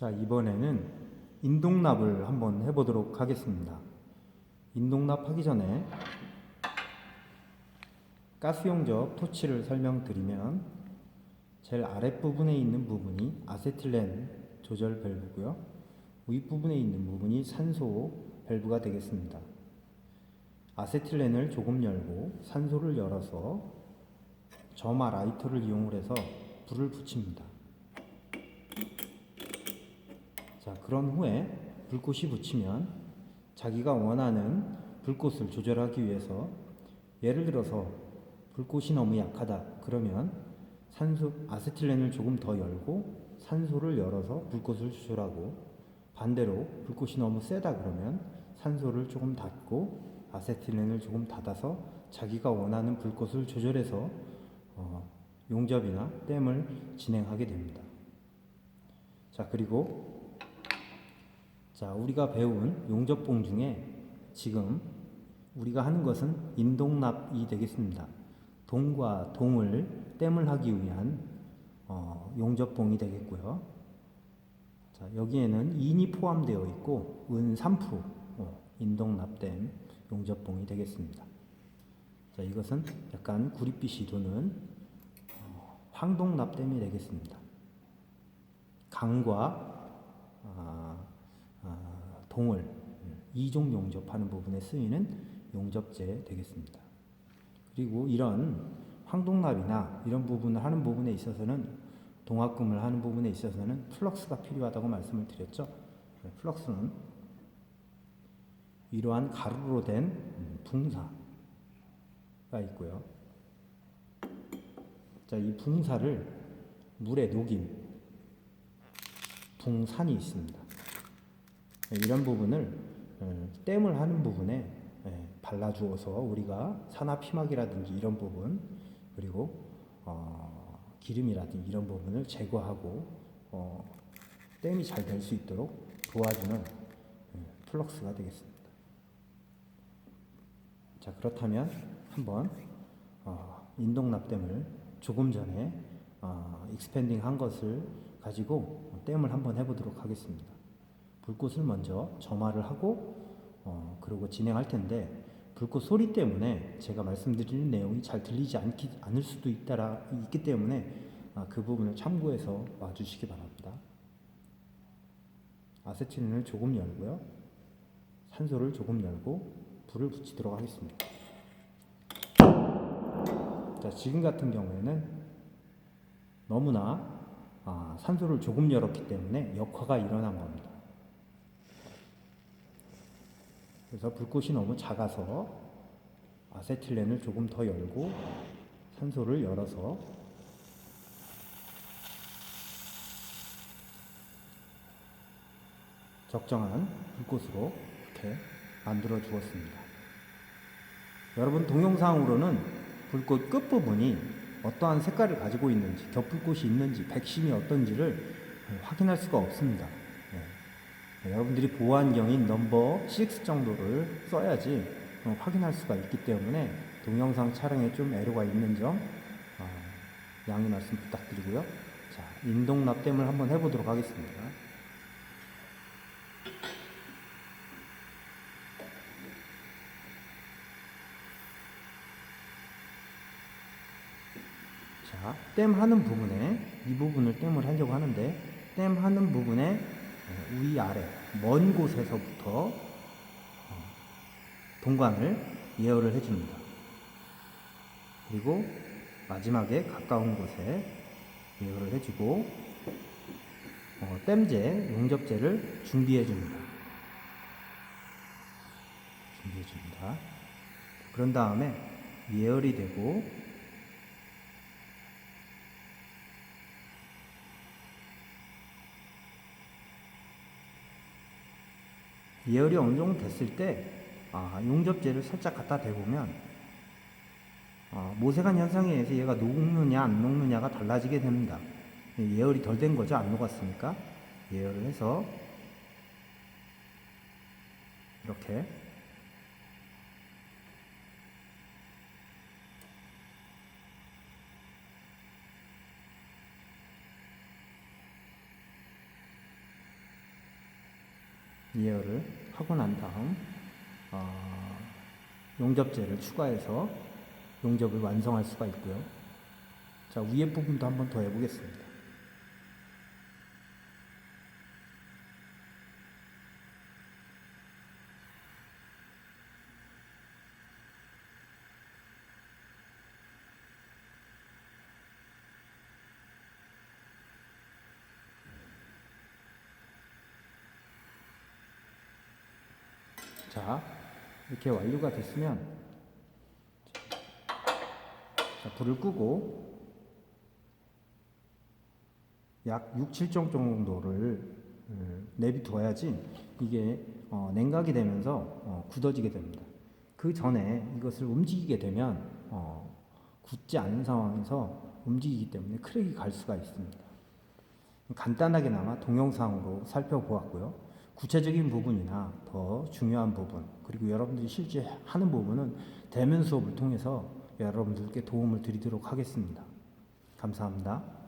자, 이번에는 인동납을 한번 해보도록 하겠습니다. 인동납 하기 전에 가스용접 토치를 설명드리면 제일 아랫부분에 있는 부분이 아세틸렌 조절 밸브고요. 윗부분에 있는 부분이 산소 밸브가 되겠습니다. 아세틸렌을 조금 열고 산소를 열어서 점화 라이터를 이용을 해서 불을 붙입니다. 자, 그런 후에 불꽃이 붙이면 자기가 원하는 불꽃을 조절하기 위해서 예를 들어서 불꽃이 너무 약하다 그러면 산소 아세틸렌을 조금 더 열고 산소를 열어서 불꽃을 조절하고 반대로 불꽃이 너무 세다 그러면 산소를 조금 닫고 아세틸렌을 조금 닫아서 자기가 원하는 불꽃을 조절해서 어, 용접이나 댐을 진행하게 됩니다. 자 그리고 자 우리가 배운 용접봉 중에 지금 우리가 하는 것은 인동납이 되겠습니다. 동과 동을 댐을 하기 위한 어, 용접봉이 되겠고요. 자, 여기에는 인이 포함되어 있고 은 3% 어, 인동납댐 용접봉이 되겠습니다. 자, 이것은 약간 구릿빛이 도는 어, 황동납댐이 되겠습니다. 강과 아, 아, 동을 음, 이종 용접하는 부분에 쓰이는 용접재 되겠습니다. 그리고 이런 황동납이나 이런 부분을 하는 부분에 있어서는 동합금을 하는 부분에 있어서는 플럭스가 필요하다고 말씀을 드렸죠. 네, 플럭스는 이러한 가루로 된 음, 붕사가 있고요. 자, 이 붕사를 물에 녹인 붕산이 있습니다. 네, 이런 부분을 어, 댐을 하는 부분에 예, 발라주어서 우리가 산화피막이라든지 이런 부분 그리고 어, 기름이라든지 이런 부분을 제거하고 어, 댐이 잘 될 수 있도록 도와주는 예, 플럭스가 되겠습니다. 자 그렇다면 한번 어, 인동납댐을 조금 전에 어, 익스펜딩 한 것을 가지고 댐을 한번 해보도록 하겠습니다. 불꽃을 먼저 점화를 하고 어, 그리고 진행할 텐데 불꽃 소리 때문에 제가 말씀드리는 내용이 잘 들리지 않기, 않을 수도 있다라 있기 때문에 아, 그 부분을 참고해서 와주시기 바랍니다. 아세틸린을 조금 열고요, 산소를 조금 열고 불을 붙이도록 하겠습니다. 자, 지금 같은 경우에는 너무나 아, 산소를 조금 열었기 때문에 역화가 일어난 겁니다. 그래서 불꽃이 너무 작아서 아세틸렌을 조금 더 열고 산소를 열어서 적정한 불꽃으로 이렇게 만들어 주었습니다. 여러분 동영상으로는 불꽃 끝부분이 어떠한 색깔을 가지고 있는지 겹불꽃이 있는지 백심이 어떤지를 확인할 수가 없습니다. 네. 네, 여러분들이 보안경인 넘버 6 정도를 써야지 어, 확인할 수가 있기 때문에 동영상 촬영에 좀 애로가 있는 점 어, 양해 말씀 부탁드리고요. 자, 인동납댐을 한번 해보도록 하겠습니다. 자, 댐 하는 부분에 이 부분을 댐을 하려고 하는데 댐 하는 부분에 어, 위아래 먼 곳에서부터 어, 동관을 예열을 해줍니다. 그리고 마지막에 가까운 곳에 예열을 해주고 어, 댐제, 용접제를 준비해 줍니다. 준비해 줍니다. 그런 다음에 예열이 되고 예열이 어느 정도 됐을 때 아, 용접제를 살짝 갖다 대보면 아, 모세관 현상에 의해서 얘가 녹느냐 안 녹느냐가 달라지게 됩니다. 예열이 덜 된 거죠. 안 녹았으니까 예열을 해서 이렇게 예열을 하고 난 다음 어, 용접재를 추가해서 용접을 완성할 수가 있고요. 자 위에 부분도 한번 더 해보겠습니다. 자, 이렇게 완료가 됐으면 자, 불을 끄고 약 6, 7정 정도를 음, 내비둬야지 이게 어, 냉각이 되면서 어, 굳어지게 됩니다. 그 전에 이것을 움직이게 되면 어, 굳지 않은 상황에서 움직이기 때문에 크랙이 갈 수가 있습니다. 간단하게나마 동영상으로 살펴보았고요. 구체적인 부분이나 더 중요한 부분 그리고 여러분들이 실제 하는 부분은 대면 수업을 통해서 여러분들께 도움을 드리도록 하겠습니다. 감사합니다.